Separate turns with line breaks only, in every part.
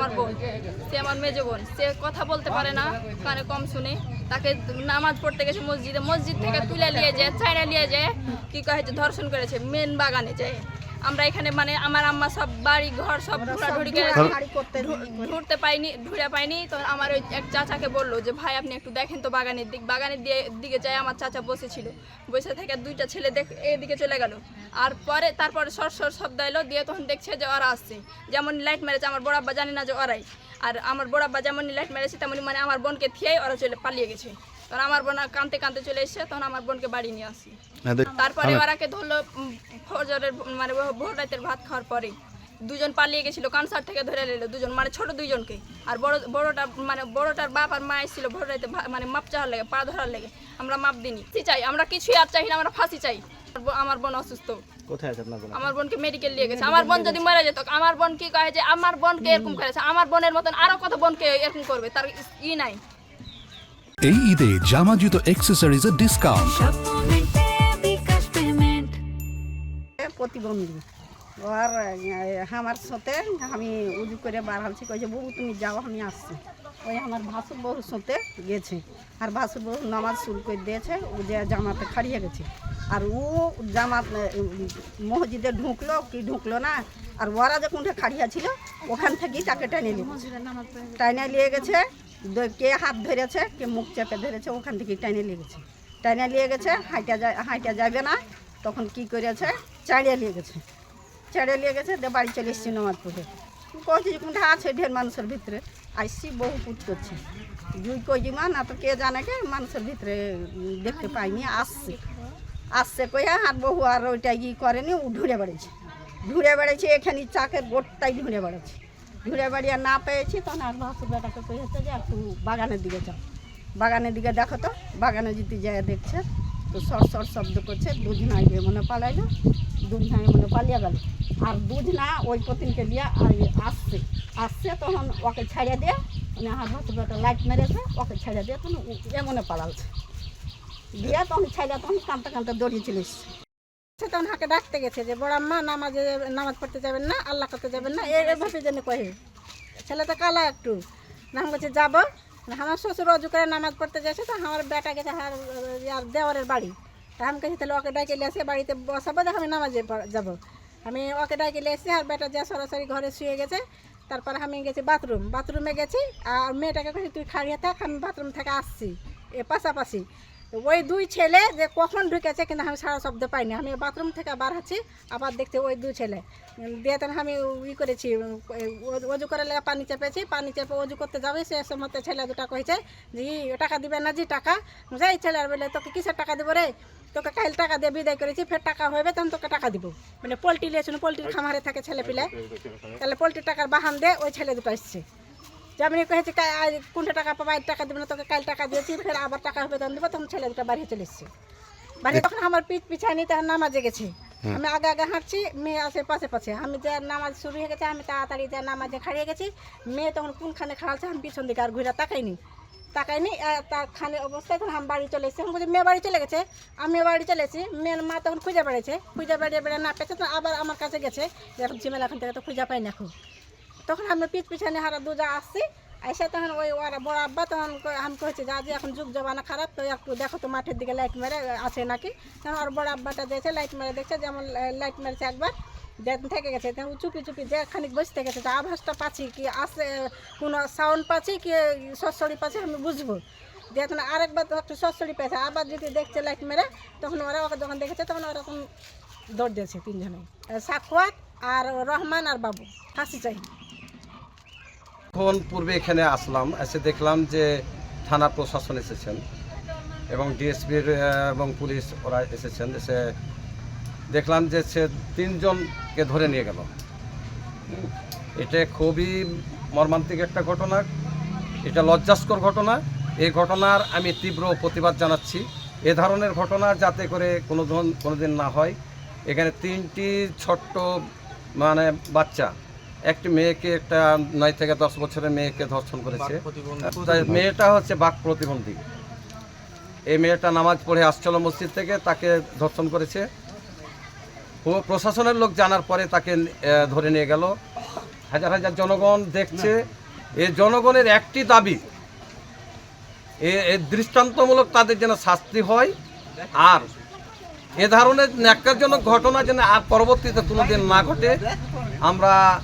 আমার বোন। সে আমার মেজো বোন। সে কথা বলতে পারে না, কানে কম শুনে। তাকে নামাজ পড়তে গেছে মসজিদে। মসজিদ থেকে তুলে নিয়ে যায় চাইনা নিয়ে যায়। কি কয় ধর্ষণ করেছে, মেন বাগানে যায়। আমরা এখানে মানে আমার আম্মা সব বাড়ি ঘর সব ঢুড়ি করেছে ঢুরতে পাইনি ঢুড়ে পাইনি। তো আমার ওই এক চাচাকে বলল যে ভাই আপনি একটু দেখেন তো বাগানের দিক বাগানের দিয়ে দিকে যায় আমার চাচা বসেছিল। বসে থেকে দুইটা ছেলে দেখ এদিকে চলে গেল। আর পরে তারপরে সর সর শব্দ এলো দিয়ে তখন দেখছে যে ওরা আসছে। যেমন লাইট মেরেছে আমার বড় আব্বা জানি না যে ওরাই। আর আমার বড় আব্বা যেমন লাইট মেরেছে তেমনি মানে আমার বোনকে থিয়েই ওরা চলে পালিয়ে গেছে। তখন আমার বোন কাঁদতে কাঁদতে চলে এসেছে তখন আমার বোনকে বাড়ি নিয়ে আসি। তারপরে ওরাকে ধরলো উম, ফজরের মানে ভোর রাতের ভাত খাওয়ার পরে দুজন পালিয়ে গেছিল কানসার থেকে ধরে নিল দুজন মানে ছোট দুইজনকে। আর বড় বড়টা মানে বড়টার বাপ আর মা এসেছিল ভোর রাতে মানে মাপ চাওয়ার লেগে পা ধরার লেগে। আমরা মাপ দিনি কি চাই আমরা কিছুই আর চাই না আমরা ফাঁসি চাই। আমার বোন- অসুস্থ।
কোথায় আছে আপনার বোন?
আমার বোনকে মেডিকেল নিয়ে গেছে। আমার বোন যদি মারা যেত আমার বোন কি কহে যে আমার বোনকে এরকম করেছে। আমার বোনের মতন আরও কত বোনকে এরকম করবে? তার ই নাই।
এই ঈদে জামা জুতো অ্যাক্সেসরিজের ডিসকাউন্ট
প্রতিবন্ধী। আর আমার সাথে আমি উজু করে বার হচ্ছি কইছে বউ তুমি যাও আমি আসছি। ওই আমার ভাসুর বউর সাথে গেছে। আর ভাসুর বউ নামাজ শুরু করে দিয়েছে ও যে জামাতে খাড়িয়ে গেছে। আর ও জামাত মসজিদে ঢুকলো কি ঢুকলো না আর ওরা যে কোনটা খাড়িয়া ছিল ওখান থেকেই তাকে টেনে নিয়ে টাইনে নিয়ে গেছে কে হাত ধরেছে, কে মুখ চেপে ধরেছে, ওখান থেকে টাইনে নিয়ে গেছে। টাইনে নিয়ে গেছে হাইটা যায় হাইটা যাবে না, তখন কি করেছে? চাড়িয়ে নিয়ে গেছে। চাড়িয়ে নিয়ে গেছে, দিয়ে বাড়ি চলে এসেছি নামাজ পড়ে কোনটা আছে ঢের মানুষের ভিতরে? আইসি বহু পুত করছে। জুই কইজি মা, না তো কে জানে কে, মানুষের ভিতরে দেখতে পাইনি, আসছে। আসছে কইয়া আর বহু আর ওইটা ই করেনি, ও ঢুড়ে বেড়েছে ঢুড়ে বেড়েছে এখানে চাকের গোটটাই ঢুড়ে বেড়েছে ঢুড়ে বাড়িয়ে না পেয়েছি, তখন আর ভাসুর বেটাকে কইছে যে, একটু বাগানের দিকে যাও। বাগানের দিকে দেখো তো, বাগানে যদি যায় দেখছে, তো সর সর শব্দ করছে, দুধ না গিয়ে মনে পালাইলো দুধ না মনে পালিয়ে গেল। আর দুধ না ওই পতিনকে দিয়ে আর আসছে আসছে তখন ওকে ছেড়ে দিয়ে মানে আমার ভাসুর বেটা লাইট মেরেছে, ওকে ছেড়ে দিয়ে তখন এমনে পালালছে দিয়ে তখন ছেড়ে তখন কাঁদতে কাঁদতে দৌড়িয়ে
তখন হাকে ডাকতে গেছে যে, বড় আম্মা, নামাজে নামাজ পড়তে যাবেন না, আল্লাহ করতে যাবেন না। এভাবে যেন কহে। ছেলে তো কালা একটু। না, আমি বলছি, যাব। আমার শ্বশুর অজু করে নামাজ পড়তে গেছে তো, আমার বেটা গেছে আর দেওয়ারের বাড়ি। তা আমি কাছে তাহলে ওকে ডাকে এসে বাড়িতে বসাবো, দেখো আমি নামাজে যাব। আমি ওকে ডাকে এসে আর বেটা যা সরাসরি ঘরে শুয়ে গেছে, তারপরে আমি গেছি বাথরুম। বাথরুমে গেছি, আর মেয়েটাকে কাছে তুই খাড়িয়ে থাক, আমি বাথরুম থেকে আসছি। এ পাশাপাশি ওই দুই ছেলে যে কখন ঢুকেছে কিন্তু আমি সারা শব্দ পাইনি। আমি বাথরুম থেকে বার হচ্ছি, আবার দেখতে ওই দুই ছেলে। দিয়ে আমি ই করেছি অজু করে লেগে পানি চেপেছি। পানি চেপে অজু করতে যাবে, সে সময় ছেলে দুটা কয়েছে যে টাকা দিবে না, জি, টাকা। যাই ছেলে, আর বলে, তোকে কিসের টাকা দেবো রে? তোকে কাল টাকা দিয়ে বিদায় করেছি, ফের টাকা হবে তখন তোকে টাকা দিব। মানে পোলট্রি লিয়েছিল পোলট্রির খামারে থাকে ছেলে পিলে। তাহলে পোলট্রির টাকার বাহান দে ওই ছেলে দুটো এসছে যেমনি কহেছে কা- আজ কোনটা টাকা পাবা? আজ টাকা দেবে না তোকে কাল টাকা দিয়েছি ফের আবার টাকা হবে তখন দেবো তখন ছেলে দুটো বাড়ি চলে এসছে। বাড়ি তখন আমার পিঠ পিছানি তখন নামাজে গেছে। আমি আগে আগে হাঁটছি মেয়ে আসে পাশে পাশে। আমি যে নামাজ শুরু হয়ে গেছে আমি তাড়াতাড়ি যে নামাজে খাড়িয়ে গেছি মেয়ে তখন কোনখানে খাড়াচ্ছে আমি পিছন দিকে আর ঘুরে তাকাইনি। তাকাইনি তার খানে অবস্থায় তখন আমি বাড়ি চলে এসেছি। আমি বলছি মেয়ে বাড়ি চলে গেছে? আমিও বাড়ি চলে এসেছি মেয়ের মা তখন খুঁজে বেড়েছে খুঁজে বেড়িয়ে বেড়ে না পেয়েছে তখন আবার আমার কাছে গেছে যে এখন ঝিমেলা এখান থেকে তো খুঁজে পাই না এখন। তখন আমি পিছ পিছনে হারা দুজা আসছি এসে তখন ওই ওরা বড় আব্বা তখন আমি কইছি, যে আজ এখন যুগ জমানা খারাপ, তো একটু দেখো তো মাঠের দিকে লাইট মেরে আছে নাকি? তখন ওর বড় আব্বাটা দিয়েছে লাইট মেরে দেখছে, যেমন লাইট মেরেছে একবার থেকে গেছে তখন চুপি চুপি যে খানিক বসতে গেছে তো আভাসটা পাচ্ছি কি আসে কোনো সাউন্ড পাচ্ছি কি, সরসরি পাচ্ছি আমি বুঝব। দিয়ে তখন আরেকবার একটু সরসরি পেয়েছে, আবার যদি দেখছে লাইট মেরে, তখন ওরা ওকে যখন দেখেছে, তখন ওরকম দৌড় দিয়েছে তিনজনে। সাকুয়াত আর রহমান আর বাবু ফাঁসি চাই।
এখন পূর্বে এখানে আসলাম, এসে দেখলাম যে থানা প্রশাসন এসেছেন এবং ডিএসপির এবং পুলিশ ওরা এসেছেন, এসে দেখলাম যে সে তিনজনকে ধরে নিয়ে গেল। এটা খুবই মর্মান্তিক একটা ঘটনা, এটা লজ্জাস্কর ঘটনা। এই ঘটনার আমি তীব্র প্রতিবাদ জানাচ্ছি। এ ধরনের ঘটনা যাতে করে কোনো কোনো দিন না হয়, এখানে তিনটি ছোট্ট মানে বাচ্চা একটি মেয়েকে একটা নয় থেকে দশ বছরের মেয়েকে ধর্ষণ করেছে। মেয়েটা হচ্ছে বাক প্রতিবন্ধী। এই মেয়েটা নামাজ পড়ে আসছিল মসজিদ থেকে তাকে ধর্ষণ করেছে। ও প্রশাসনের লোক জানার পরে তাকে ধরে নিয়ে গেল। হাজার হাজার জনগণ দেখছে। এই জনগণের একটি দাবি এ- এ দৃষ্টান্তমূলক তাদের যেন শাস্তি হয়। আর এ ধরনের ন্যাক্কারজনক ঘটনা যেন আর পরবর্তীতে কোনোদিন না ঘটে আমরা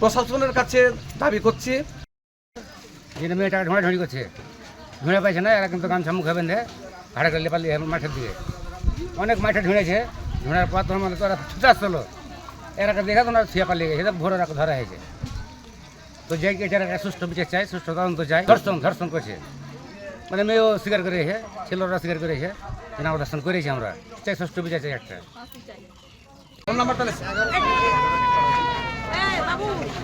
প্রশাসনের কাছে দাবি করছি।
যেটা মেয়েটাকে ঢোঁড়াঢুঁড়ি করছে। ঢুঁড়ে পাইছে না এরা কিন্তু গামছা মুখ হবেন ভাড়া করলে পালিয়ে মাঠের দিকে অনেক মাঠে ঢুঁড়েছে ঢুঁড়ার পর তোমার মানে তো ওরা ছুটে আসছিল এরাকে দেখা তোমরা ছুঁয়ে পালিয়ে গেছে। ভোরে ধরা হয়েছে। তো যাই কি এটার একটা সুষ্ঠু বিচার চাই সুষ্ঠু তদন্ত চাই। ধর্ষণ ধর্ষণ করছে। মানে মেয়েও স্বীকার করেছে ছেলেরা স্বীকার করেছে না ধর্ষণ করেছি আমরা। চাই সুষ্ঠু বিচার চাই একটা।
ফোন নাম্বারটা লেখো।